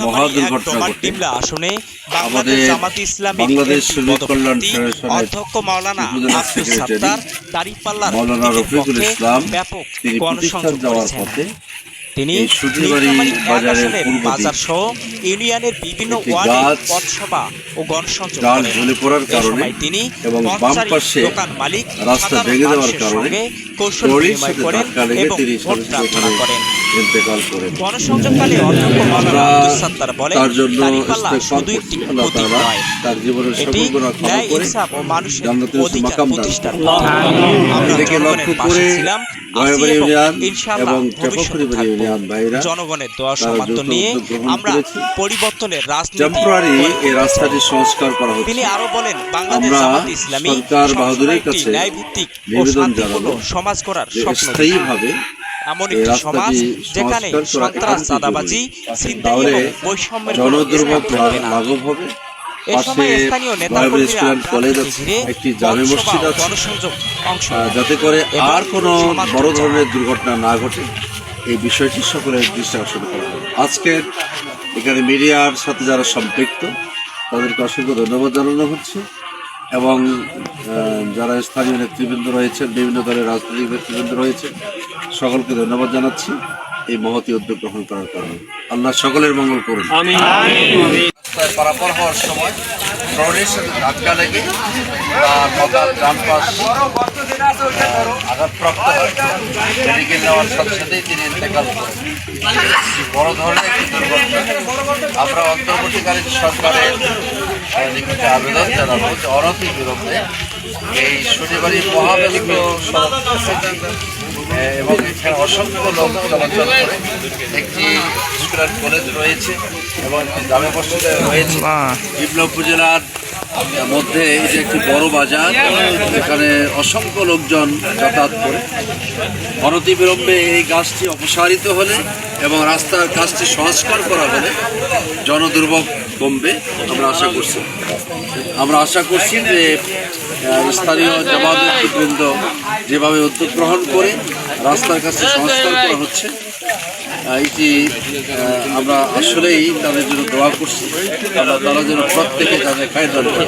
মহা দুর্ঘটনা ঘটে। আসনে আমাদের বাংলাদেশ এমপি কল্যাণ ফেডারেশনের অধ্যক্ষ মাওলানা আব্দুল সাত্তার দাঁড়িপাল্লার মাওলানা রফিকুল ইসলাম ব্যাপক তিনি প্রতিষ্ঠান যাওয়ার পথে তিনি বাজার সহ ইউনিয়নের বিভিন্ন ওয়ার্ডে পথসভা ও গণসংযোগ করেন। সময় তিনি দোকান মালিক রাস্তা ভেঙে দেওয়ার কারণে কৌশল বিনিময় করেন এবং ভোট প্রার্থনা করেন। ইন্তেকাল করেন। গণসংযোগকালে অধ্যক্ষ মাওলানা আব্দুল সাত্তার বলেন তার জন্য শুধু একটি প্রতীক নয়। তার জীবনের এটি ক্ষমা করে ও মানুষের অধিকার প্রতিষ্ঠার আমরা জনগণের পাশে ছিলাম, এবং ইনশাআল্লাহ ভবিষ্যতে থাকব। জনগণের দোয়া যৌথ নিয়ে আমরা পরিবর্তনের রাজনীতি এই রাস্তাটি সংস্কার করা হচ্ছে। তিনি আরও বলেন বাংলাদেশ জামাত ইসলামী বাহাদুরের কাছে ন্যায় ভিত্তিক ও শান্তিপূর্ণ সমাজ করার স্বপ্ন স্থায়ীভাবে এমন একটি সমাজ যেখানে সন্ত্রাস চাঁদাবাজি ছিনতাই এবং বৈষম্যের জনদুর্ভোগ। লাঘব হবে? পাশে কলেজ একটি জামে মসজিদ আছে। যাতে করে আর কোনো বড় ধরনের দুর্ঘটনা না ঘটে। এই বিষয়টি সকলের দৃষ্টি আকর্ষণ করা হয় আজকের এখানে মিডিয়ার সাথে যারা সম্পৃক্ত তাদেরকে অসংখ্য ধন্যবাদ জানানো হচ্ছে এবং যারা স্থানীয় নেতৃবৃন্দ রয়েছেন বিভিন্ন দলের রাজনৈতিক নেতৃবৃন্দ রয়েছেন সকলকে ধন্যবাদ জানাচ্ছি। এই মহতি উদ্যোগ গ্রহণ করার কারণে। আল্লাহ সকলের মঙ্গল করুন। পারাপার হওয়ার সময় সাথে ধাক্কা লেগে তার মাথার ডান পাশ আঘাতপ্রাপ্ত হয়। মেডিকেল নেওয়ার সাথে সাথেই তিনি ইন্তেকাল করেন। বড় ধরনের একটি দুর্ঘটনা। আমরা অন্তর্বর্তীকালীন সরকারের আবেদন জানাব যে অনতি বিলম্বে এই শনিবারই মহাবেলিত এবং এখানে অসংখ্য লোক চলাচল করে। একটি স্কুল অ্যান্ড কলেজ রয়েছে এবং একটি জামে মসজিদে রয়েছে। বিপ্লব উপজেলার মধ্যে এই যে একটি বড় বাজার, এখানে অসংখ্য লোকজন যাতায়াত করে। অনতিবিলম্বে এই গাছটি অপসারিত হলে এবং রাস্তার কাজটি সংস্কার করা হলে জনদুর্ভোগ কমবে, আমরা আশা করছি। আমরা আশা করছি যে স্থানীয় জামাত বৃন্দ যেভাবে উদ্যোগ গ্রহণ করে, রাস্তার কাছে সংস্কার করা হচ্ছে এইটি আমরা আসলেই তাদের জন্য দোয়া করছি। তারা যেন প্রত্যেকে তাদের খায় দান করে